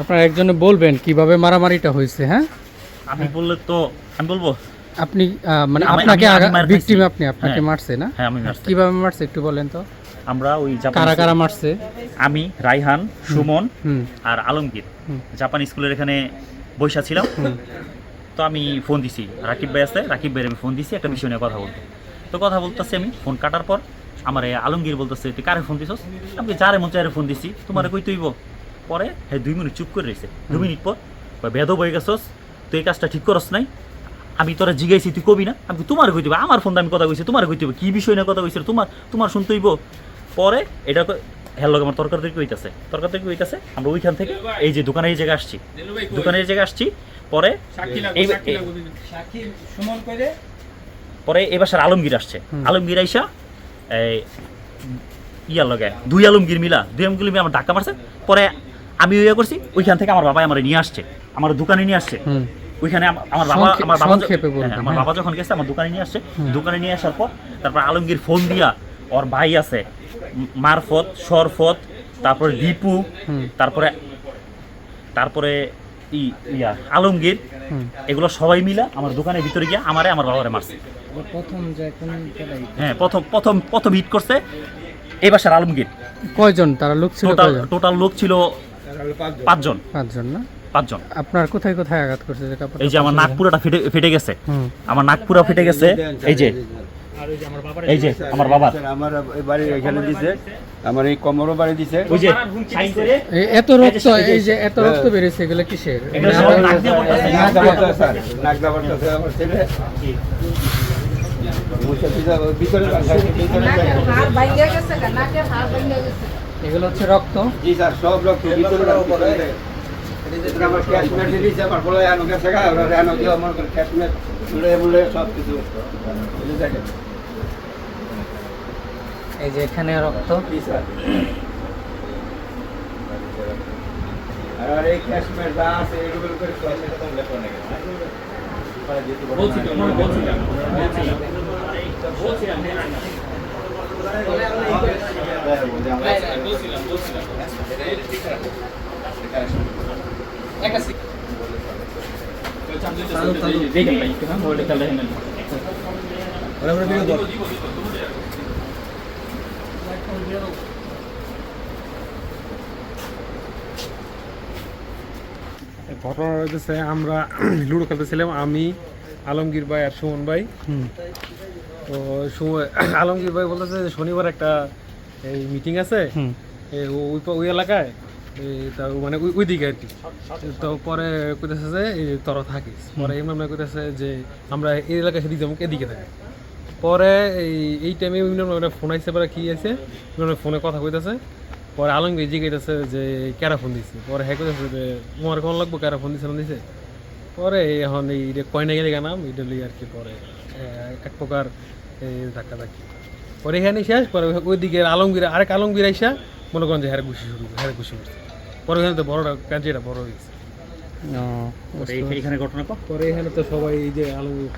আপনারা একজনে বলবেন কীভাবে মারামারিটা হয়েছে হ্যাঁ? আমি বললে তো আমি বলব? আপনি মানে আপনাকে ভিকটিম আপনি আপনাকে হ্যাঁ। মারছে না? হ্যাঁ আমি মারছি। কীভাবে মারছে একটু বলেন তো। আমরা ওই কারা কারা মারছে? আমি রাইহান সুমন আর আলমগীর। জাপান স্কুলের এখানে বৈশা ছিলাম। তো আমি ফোন দিছি। রাকিব ভাই আছে রাকিব ভাইয়ের আমি ফোন দিছি একটা বিষয় নিয়ে কথা বলতে তো কথা বলতেছি আমি ফোন কাটার পর। আমার আলমগীর বলতেছে তুই কারে ফোন দিছস? আমি যারে মন চারে ফোন দিছি। তোমার কই তুইব পরে হ্যাঁ দুই মিনিট চুপ করে রয়েছে দুই মিনিট পর বেদ বয়ে গেছস তুই এই কাজটা ঠিক করস নাই। আমি তোরা জিগাইছি তুই কবি না। আমি তোমার কই দিব আমার ফোন আমি কথা কইছি তোমার কই দিব কি বিষয় নিয়ে কথা কইছি তোমার তোমার শুনতেইব পরে এটা হ্যালো আমার তরকারি কইতাছে তরকারি কইতাছে আমরা ওইখান থেকে এই যে দোকানে এই জায়গায় আসছি। দোকানের এই জায়গায় আসছি পরে পরে এই বাসার আলমগীর আসছে। আলমগীর আইসা এই ইয়ার লগে দুই আলমগীর মিলা দুই আলমগীর মিলা আমার ধাক্কা মারছে। পরে আমি ইয়ে করছি ওইখান থেকে আমার বাবা আমার নিয়ে আসছে আমার দোকানে নিয়ে আসছে। ওইখানে আমার বাবা আমার বাবা হ্যাঁ, আমার হ্যাঁ। বাবা যখন গেছে আমার দোকানে নিয়ে আসছে। দোকানে নিয়ে আসার পর তারপর আলমগীর ফোন দিয়া ওর ভাই আছে মারফত সরফত তারপরে দীপু তারপরে তারপরে ইয়া আলমগীর এগুলো সবাই মিলা আমার দোকানের ভিতরে গিয়ে আমারে আমার বাবারে মারছে। প্রথম যে কোন জায়গায় হ্যাঁ প্রথম প্রথম প্রথম হিট করছে এই বাসার আলমগীর। কয়জন? তারা লোক ছিল টোটাল লোক ছিল পাঁচজন। পাঁচজন। না? পাঁচজন। আপনার কোথায় কোথায় আঘাত করছে যে কাপড় এই যে আমার নাক পুরোটা ফেটে ফেটে গেছে। আমার নাক পুরো ফেটে গেছে। এই যে এই যে। আমার বাবার আমার এই বাড়ি এখানে দিছে। আমার এই কোমরও বাড়ি দিছে। ওই যে সাইন করে। এই এত রক্ত এই যে এত রক্ত বেরিয়েছে এগুলো কিসের? নাক দাবাতে স্যার। নাক দাবাতে আমার ছেলে। ভিতরে ভিতরে নাকের হাড় ভাঙ্গে গেছে নাকের হাড় ভাঙ্গে গেছে। এগুলো হচ্ছে রক্ত। জি স্যার সব রক্ত ভিতরে আমার ক্যাশমেট দিয়েছে আমার বলে আনো গেছে গা ওরা আনো দিয়ে আমার ক্যাশমেট মুলে মুলে সব কিছু এই যে দেখেন। এই যে এখানে রক্ত। জি স্যার। আর এই ক্যাশমেট যা আছে এগুলো করে সব সেটা তো লেখা নেই দেখেন ভাই একটু হ্যাঁ মোবাইলটা খেয়াল রাখেন ঘটনা হয়েছে আমরা লুডো খেলতেছিলাম আমি আলমগীর ভাই আর সুমন ভাই। তো আলমগীর ভাই বলতেছে শনিবার একটা এই মিটিং আছে এই ওই ওই এলাকায় এই তা মানে ওই দিকে আর কি। তো পরে কইতেছে যে তোরা থাকিস। পরে ইমরান ভাই কইতেছে যে আমরা এই এলাকায় সেদিকে যাব এদিকে থাকি। পরে এই এই টাইমে ইমরান ভাই ফোন আইসে পরে কি আছে ইমরান ভাই ফোনে কথা কইতেছে। পরে আলমগীর জিজ্ঞাসা যে কেরা ফোন দিছে? পরে হ্যাঁ কইতেছে যে তোমার কোন লাগবো কেরা ফোন দিছে না দিছে? পরে এখন এই যে কয়না গেলে নাম এটা আর কি পরে এক প্রকার এই ধাক্কা ধাক্কি পরে এখানে শেষ পরে ওই- ওইদিকে আলমগীর আরেক আলমগীর আইসা মনে করেন যে হ্যাঁ ঘুষি শুরু হ্যাঁ ঘুষি করছে। পরে এখানে তো বড়টা কাজিটা বড় হয়ে গেছে। ঘটনা পরে এখানে তো সবাই এই যে আলমগীর